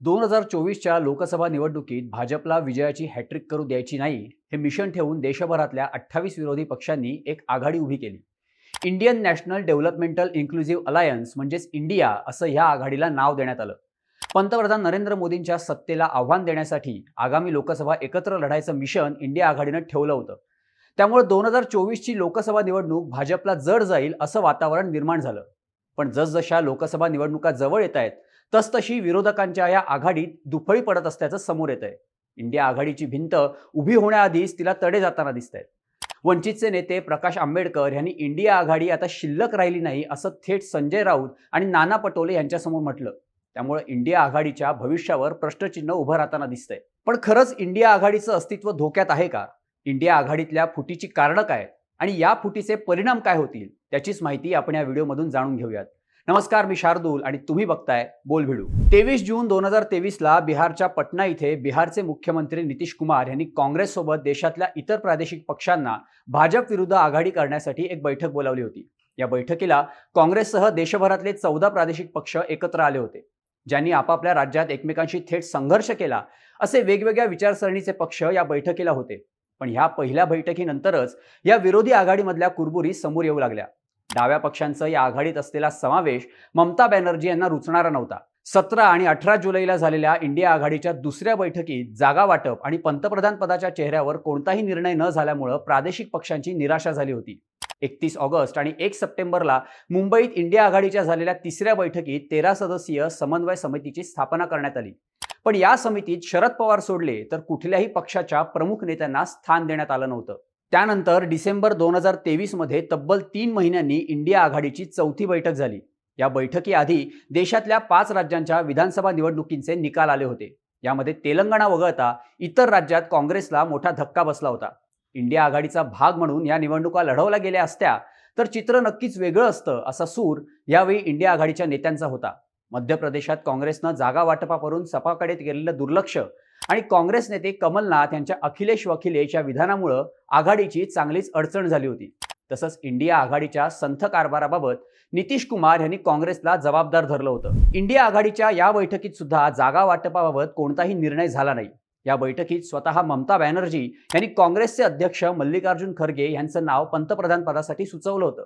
दोन हजार चोवीसच्या लोकसभा निवडणुकीत भाजपला विजयाची हॅट्रिक करू द्यायची नाही हे मिशन ठेवून देशभरातल्या अठ्ठावीस विरोधी पक्षांनी एक आघाडी उभी केली. Indian National Developmental Inclusive Alliance म्हणजेच इंडिया असं ह्या आघाडीला नाव देण्यात आलं. पंतप्रधान नरेंद्र मोदींच्या सत्तेला आव्हान देण्यासाठी आगामी लोकसभा एकत्र लढायचं मिशन इंडिया आघाडीनं ठेवलं होतं. त्यामुळे दोन हजार चोवीसची लोकसभा निवडणूक भाजपला जड जाईल असं वातावरण निर्माण झालं. पण जसजशा लोकसभा निवडणुका जवळ येत आहेत तसतशी विरोधकांच्या या आघाडीत दुफळी पडत असल्याचं समोर येत आहे इंडिया आघाडीची भिंत उभी होण्याआधीच तिला तडे जाताना दिसत आहेत वंचितचे नेते प्रकाश आंबेडकर यांनी इंडिया आघाडी आता शिल्लक राहिली नाही असं थेट संजय राऊत आणि नाना पटोले यांच्यासमोर म्हटलं. त्यामुळे इंडिया आघाडीच्या भविष्यावर प्रश्नचिन्ह उभं राहताना दिसतंय. पण खरंच इंडिया आघाडीचं अस्तित्व धोक्यात आहे का? इंडिया आघाडीतल्या फुटीची कारणं काय? आणि या फुटीचे परिणाम काय होतील? त्याचीच माहिती आपण या व्हिडिओमधून जाणून घेऊयात. नमस्कार मी शार्दूल आणि तुम्ही बघताय बोल भिडू. तेवीस जून दोन हजार तेवीसला बिहारच्या पटना इथे बिहारचे मुख्यमंत्री नितीश कुमार यांनी काँग्रेससोबत देशातल्या इतर प्रादेशिक पक्षांना भाजप विरुद्ध आघाडी करण्यासाठी एक बैठक बोलावली होती. या बैठकीला काँग्रेससह देशभरातले चौदा प्रादेशिक पक्ष एकत्र आले होते ज्यांनी आपापल्या राज्यात एकमेकांशी थेट संघर्ष केला असे वेगवेगळ्या विचारसरणीचे पक्ष या बैठकीला होते. पण ह्या पहिल्या बैठकीनंतरच या विरोधी आघाडीमधल्या कुरबुरी समोर येऊ लागल्या. डाव्या पक्षांचा या आघाडीत असलेला समावेश ममता बॅनर्जी यांना रुचणारा नव्हता. सतरा आणि अठरा जुलैला झालेल्या इंडिया आघाडीच्या दुसऱ्या बैठकीत जागा वाटप आणि पंतप्रधान पदाच्या चेहऱ्यावर कोणताही निर्णय न झाल्यामुळं प्रादेशिक पक्षांची निराशा झाली होती. एकतीस ऑगस्ट आणि एक सप्टेंबरला मुंबईत इंडिया आघाडीच्या झालेल्या तिसऱ्या बैठकीत तेरा सदस्यीय समन्वय समितीची स्थापना करण्यात आली. पण या समितीत शरद पवार सोडले तर कुठल्याही पक्षाच्या प्रमुख नेत्यांना स्थान देण्यात आलं नव्हतं. त्यानंतर डिसेंबर दोन हजार तेवीसमध्ये तब्बल तीन महिन्यांनी इंडिया आघाडीची चौथी बैठक झाली. या बैठकीआधी देशातल्या पाच राज्यांच्या विधानसभा निवडणुकींचे निकाल आले होते. यामध्ये तेलंगणा वगळता इतर राज्यात काँग्रेसला मोठा धक्का बसला होता. इंडिया आघाडीचा भाग म्हणून या निवडणुका लढवल्या गेल्या असत्या तर चित्र नक्कीच वेगळं असतं असा सूर यावेळी इंडिया आघाडीच्या नेत्यांचा होता. मध्य प्रदेशात काँग्रेसनं जागा वाटपावरून सपाकडे केलेलं दुर्लक्ष आणि काँग्रेस नेते कमलनाथ यांच्या अखिलेश वखिलेच्या विधानामुळं आघाडीची चांगलीच अडचण झाली होती. तसंच इंडिया आघाडीच्या संथ कारभाराबाबत नितीश कुमार यांनी काँग्रेसला जबाबदार धरलं होतं. इंडिया आघाडीच्या या बैठकीत सुद्धा जागा वाटपाबाबत कोणताही निर्णय झाला नाही. या बैठकीत स्वतः ममता बॅनर्जी यांनी काँग्रेसचे अध्यक्ष मल्लिकार्जुन खरगे यांचं नाव पंतप्रधान पदासाठी सुचवलं होतं.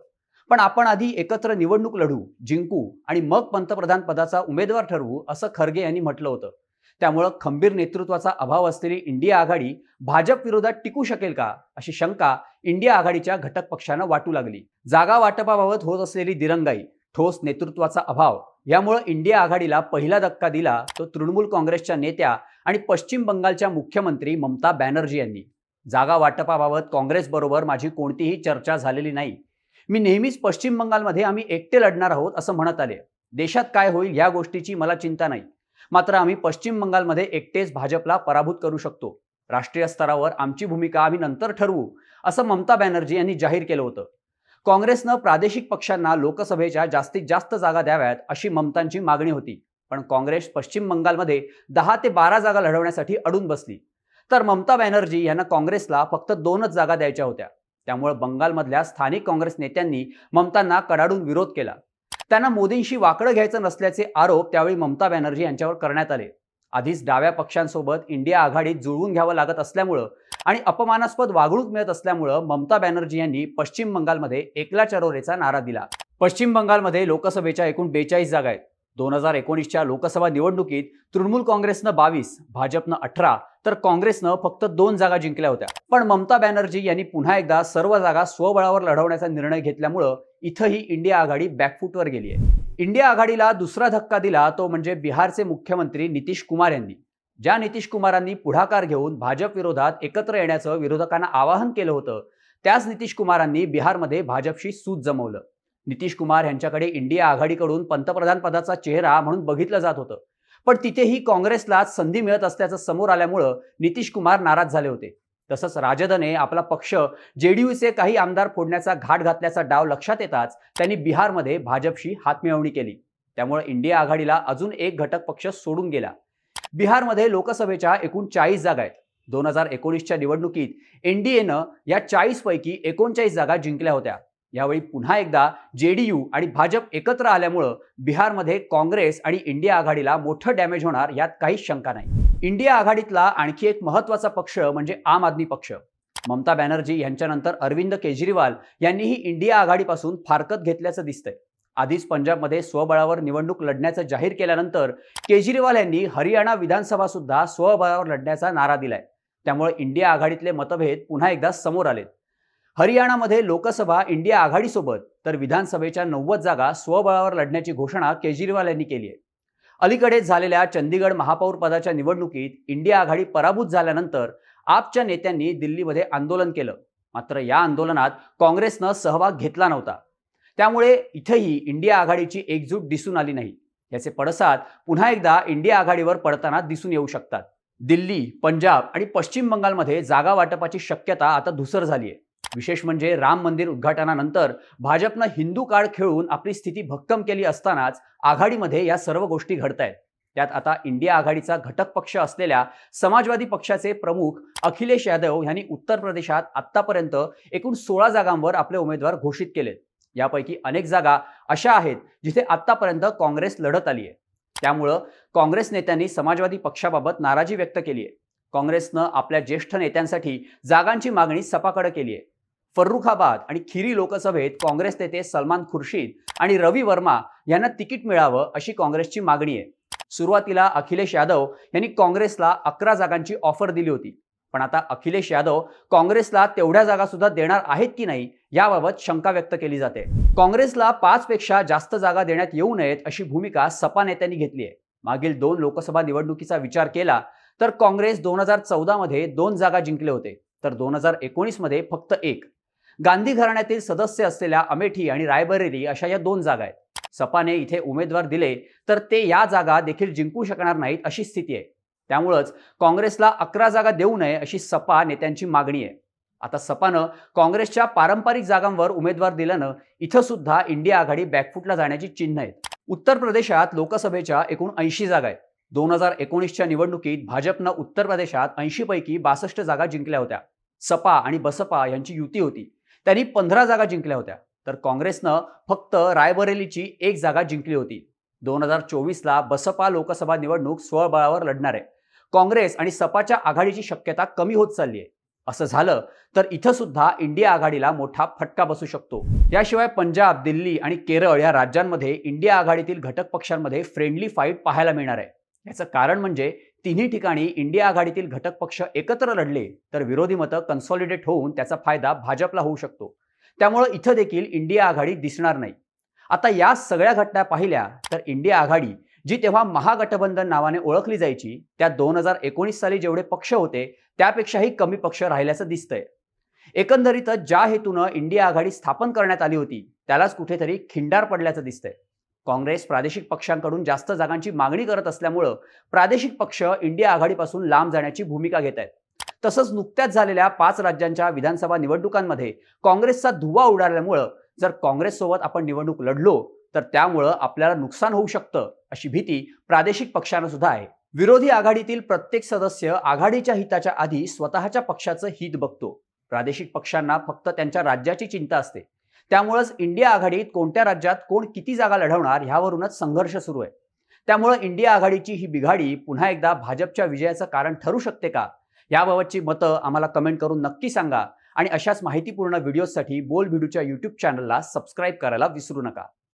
पण आपण आधी एकत्र निवडणूक लढू जिंकू आणि मग पंतप्रधान पदाचा उमेदवार ठरवू असं खरगे यांनी म्हटलं होतं. त्यामुळं खंबीर नेतृत्वाचा अभाव असलेली इंडिया आघाडी भाजप विरोधात टिकू शकेल का? अशी शंका इंडिया आघाडीच्या घटक पक्षांना वाटू लागली. जागा वाटपाबाबत होत असलेली दिरंगाई ठोस नेतृत्वाचा अभाव यामुळं इंडिया आघाडीला पहिला धक्का दिला तो तृणमूल काँग्रेसच्या नेत्या आणि पश्चिम बंगालच्या मुख्यमंत्री ममता बॅनर्जी यांनी. जागा वाटपाबाबत काँग्रेसबरोबर माझी कोणतीही चर्चा झालेली नाही. मी नेहमीच पश्चिम बंगालमध्ये आम्ही एकटे लढणार आहोत असं म्हणत आले. देशात काय होईल या गोष्टीची मला चिंता नाही. मात्र आम्ही पश्चिम बंगालमध्ये एकटेच भाजपला पराभूत करू शकतो. राष्ट्रीय स्तरावर आमची भूमिका आम्ही नंतर ठरवू असं ममता बॅनर्जी यांनी जाहीर केलं होतं. काँग्रेसनं प्रादेशिक पक्षांना लोकसभेच्या जास्तीत जास्त जागा द्याव्यात अशी ममतांची मागणी होती. पण काँग्रेस पश्चिम बंगालमध्ये दहा ते बारा जागा लढवण्यासाठी अडून बसली. तर ममता बॅनर्जी यांना काँग्रेसला फक्त दोनच जागा द्यायच्या होत्या. त्यामुळे बंगालमधल्या स्थानिक काँग्रेस नेत्यांनी ममतांना कडाडून विरोध केला. त्यांना मोदींशी वाकडं घ्यायचं नसल्याचे आरोप त्यावेळी ममता बॅनर्जी यांच्यावर करण्यात आले. आधीच डाव्या पक्षांसोबत इंडिया आघाडीत जुळवून घ्यावं लागत असल्यामुळं आणि अपमानास्पद वागणूक मिळत असल्यामुळं ममता बॅनर्जी यांनी पश्चिम बंगालमध्ये एकला चरोरेचा नारा दिला. पश्चिम बंगालमध्ये लोकसभेच्या एकूण बेचाळीस जागा आहेत. दोन हजार एकोणीसच्या लोकसभा निवडणुकीत तृणमूल काँग्रेसनं बावीस भाजपनं अठरा तर काँग्रेसनं फक्त दोन जागा जिंकल्या होत्या. पण ममता बॅनर्जी यांनी पुन्हा एकदा सर्व जागा स्वबळावर लढवण्याचा निर्णय घेतल्यामुळं इथंही इंडिया आघाडी बॅकफूटवर गेली आहे इंडिया आघाडीला दुसरा धक्का दिला तो म्हणजे बिहारचे मुख्यमंत्री नितीश कुमार यांनी. ज्या नितीश कुमारांनी पुढाकार घेऊन भाजप विरोधात एकत्र येण्याचं विरोधकांना आवाहन केलं होतं त्याच नितीश कुमारांनी बिहारमध्ये भाजपशी सूत जमवलं. नितीश कुमार यांच्याकडे इंडिया आघाडीकडून पंतप्रधान पदाचा चेहरा म्हणून बघितलं जात होतं. पण तिथेही काँग्रेसला संधी मिळत असल्याचं समोर आल्यामुळं नितीश कुमार नाराज झाले होते. तसंच राजदने आपला पक्ष जेडीयूचे काही आमदार फोडण्याचा घाट घातल्याचा डाव लक्षात येताच त्यांनी बिहारमध्ये भाजपशी हातमिळवणी केली. त्यामुळे इंडिया आघाडीला अजून एक घटक पक्ष सोडून गेला. बिहारमध्ये लोकसभेच्या एकूण चाळीस जागा आहेत. दोन हजार एकोणीसच्या निवडणुकीत एनडीएनं या चाळीसपैकी एकोणचाळीस जागा जिंकल्या होत्या. यावेळी पुन्हा एकदा जेडीयू आणि भाजप एकत्र आल्यामुळं बिहारमध्ये काँग्रेस आणि इंडिया आघाडीला मोठं डॅमेज होणार यात काहीच शंका नाही. इंडिया आघाडीतला आणखी एक महत्त्वाचा पक्ष म्हणजे आम आदमी पक्ष. ममता बॅनर्जी यांच्यानंतर अरविंद केजरीवाल यांनीही इंडिया आघाडीपासून फारकत घेतल्याचं दिसतंय. आधीच पंजाबमध्ये स्वबळावर निवडणूक लढण्याचं जाहीर केल्यानंतर केजरीवाल यांनी हरियाणा विधानसभा सुद्धा स्वबळावर लढण्याचा नारा दिलाय. त्यामुळे इंडिया आघाडीतले मतभेद पुन्हा एकदा समोर आलेत. हरियाणामध्ये लोकसभा इंडिया आघाडीसोबत तर विधानसभेच्या नव्वद जागा स्वबळावर लढण्याची घोषणा केजरीवाल यांनी केली आहे. अलीकडेच झालेल्या चंदीगड महापौर पदाच्या निवडणुकीत इंडिया आघाडी पराभूत झाल्यानंतर आपच्या नेत्यांनी दिल्लीमध्ये आंदोलन केलं. मात्र या आंदोलनात काँग्रेसनं सहभाग घेतला नव्हता. त्यामुळे इथंही इंडिया आघाडीची एकजूट दिसून आली नाही. याचे पडसाद पुन्हा एकदा इंडिया आघाडीवर पडताना दिसून येऊ शकतात. दिल्ली पंजाब आणि पश्चिम बंगालमध्ये जागा वाटपाची शक्यता आता धुसर झाली आहे. विशेष म्हणजे राम मंदिर उद्घाटनानंतर भाजपनं हिंदू कार्ड खेळून आपली स्थिती भक्कम केली असतानाच आघाडीमध्ये या सर्व गोष्टी घडतायत. त्यात आता इंडिया आघाडीचा घटक पक्ष असलेल्या समाजवादी पक्षाचे प्रमुख अखिलेश यादव यांनी उत्तर प्रदेशात आतापर्यंत एकूण सोळा जागांवर आपले उमेदवार घोषित केलेत. यापैकी अनेक जागा अशा आहेत जिथे आतापर्यंत काँग्रेस लढत आली आहे. त्यामुळं काँग्रेस नेत्यांनी समाजवादी पक्षाबाबत नाराजी व्यक्त केली आहे. काँग्रेसनं आपल्या ज्येष्ठ नेत्यांसाठी जागांची मागणी सपाकडे केली आहे. फर्रुखाबाद आणि खिरी लोकसभेत काँग्रेस नेते सलमान खुर्शीद आणि रवी वर्मा यांना तिकीट मिळावं अशी काँग्रेसची मागणी आहे. सुरुवातीला अखिलेश यादव यांनी काँग्रेसला अकरा जागांची ऑफर दिली होती. पण आता अखिलेश यादव काँग्रेसला तेवढ्या जागा सुद्धा देणार आहेत की नाही याबाबत शंका व्यक्त केली जाते. काँग्रेसला पाच पेक्षा जास्त जागा देण्यात येऊ नयेत अशी भूमिका सपा नेत्यांनी घेतली आहे. मागील दोन लोकसभा निवडणुकीचा विचार केला तर काँग्रेस दोन हजार चौदामध्ये दोन जागा जिंकले होते. तर दोन हजार एकोणीसमध्ये फक्त एक. गांधी घराण्यातील सदस्य असलेल्या अमेठी आणि रायबरेली अशा या दोन जागा आहेत. सपाने इथे उमेदवार दिले तर ते या जागा देखील जिंकू शकणार नाहीत अशी स्थिती आहे. त्यामुळंच काँग्रेसला अकरा जागा देऊ नये अशी सपा नेत्यांची मागणी आहे. आता सपानं काँग्रेसच्या पारंपरिक जागांवर उमेदवार दिल्यानं इथं सुद्धा इंडिया आघाडी बॅकफुटला जाण्याची चिन्ह आहेत. उत्तर प्रदेशात लोकसभेच्या एकूण ऐंशी जागा आहेत. दोन हजार एकोणीसच्या निवडणुकीत भाजपनं उत्तर प्रदेशात ऐंशी पैकी बासष्ट जागा जिंकल्या होत्या. सपा आणि बसपा यांची युती होती. त्यांनी पंधरा जागा जिंकल्या होत्या. तर काँग्रेसनं फक्त रायबरेलीची एक जागा जिंकली होती. दोन हजार चोवीसला बसपा लोकसभा निवडणूक स्वबळावर लढणार आहे. काँग्रेस आणि सपाच्या आघाडीची शक्यता कमी होत चालली आहे असं झालं तर इथं सुद्धा इंडिया आघाडीला मोठा फटका बसू शकतो. याशिवाय पंजाब दिल्ली आणि केरळ या राज्यांमध्ये इंडिया आघाडीतील घटक पक्षांमध्ये फ्रेंडली फाईट पाहायला मिळणार आहे. याचं कारण म्हणजे तिन्ही ठिकाणी इंडिया आघाडीतील घटक पक्ष एकत्र लढले तर विरोधी मतं कन्सॉलिडेट होऊन त्याचा फायदा भाजपला होऊ शकतो. त्यामुळं इथं देखील इंडिया आघाडी दिसणार नाही. आता या सगळ्या घटना पाहिल्या तर इंडिया आघाडी जी तेव्हा महागठबंधन नावाने ओळखली जायची त्या दोन हजार एकोणीस साली जेवढे पक्ष होते त्यापेक्षाही कमी पक्ष राहिल्याचं दिसतंय. एकंदरीतच ज्या हेतूनं इंडिया आघाडी स्थापन करण्यात आली होती त्यालाच कुठेतरी खिंडार पडल्याचं दिसतंय. काँग्रेस प्रादेशिक पक्षांकडून जास्त जागांची मागणी करत असल्यामुळं प्रादेशिक पक्ष इंडिया आघाडीपासून लांब जाण्याची भूमिका घेत आहेत. तसंच नुकत्याच झालेल्या पाच राज्यांच्या विधानसभा निवडणुकांमध्ये काँग्रेसचा धुवा उडाल्यामुळं जर काँग्रेससोबत आपण निवडणूक लढलो तर त्यामुळं आपल्याला नुकसान होऊ शकतं अशी भीती प्रादेशिक पक्षांना सुद्धा आहे. विरोधी आघाडीतील प्रत्येक सदस्य आघाडीच्या हिताच्या आधी स्वतःच्या पक्षाचं हित बघतो. प्रादेशिक पक्षांना फक्त त्यांच्या राज्याची चिंता असते. त्यामुळंच इंडिया आघाडीत कोणत्या राज्यात कोण किती जागा लढवणार ह्यावरूनच संघर्ष सुरू आहे. त्यामुळं इंडिया आघाडीची ही बिघाडी पुन्हा एकदा भाजपच्या विजयाचं कारण ठरू शकते का? याबाबतची मतं आम्हाला कमेंट करून नक्की सांगा आणि अशाच माहितीपूर्ण व्हिडिओसाठी बोल व्हिडिओच्या यूट्यूब चॅनलला सबस्क्राईब करायला विसरू नका.